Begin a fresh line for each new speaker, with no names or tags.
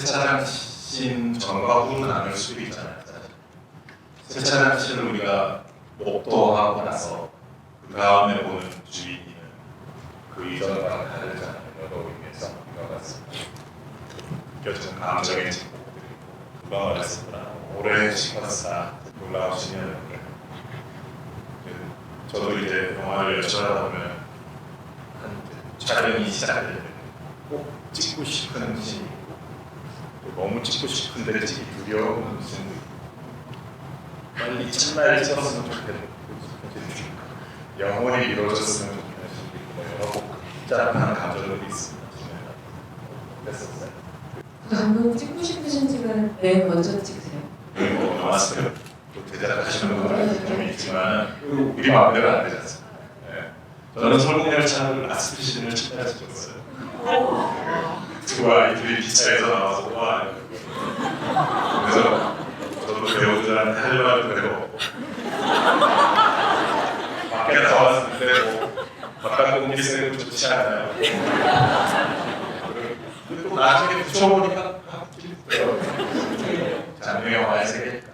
세차장 신 전과 후는 나눌 수도 있잖아요. 사실. 세차장 신을 우리가 목도하고 나서 그 다음에 보는 주인이는 그 이전과는 다르잖아요. 여러 의미에서 이와 같습니다. 좀 감정의 직복들이 누가 말했구나 오래 싶었다 놀라우시면 저도 이제 영화를 열심히 하다 보면 한 촬영이 시작될 때꼭 찍고 싶은 또 너무 찍고 싶은데 찍기 두려운 씬도 있고 빨리 첫날 찍었으면 좋겠는 영원히 이루어졌으면 좋겠는 있고 뭐 여러 복잡한 감정들이 있습니다. 그랬었어요.
감독 찍고 싶으신 왜 먼저 찍으세요?
그리고 나왔어요. 또 제작하시는 분들은 좀 있지만 우리 마음대로 안 되지 않습니까? 예. 저는 설국열차를 라스트신을 첫날 찍었어요. 두 아이들이 기차에서 나와서 와 그래서 저도 배우들한테 할 말도 배워 밖에 나왔을 때뭐 바깥 공기 쐬고 좋지 않아요. 근데 또 나중에 붙여보니까 아, 재밌더라고요. 장르 영화의 세계니까.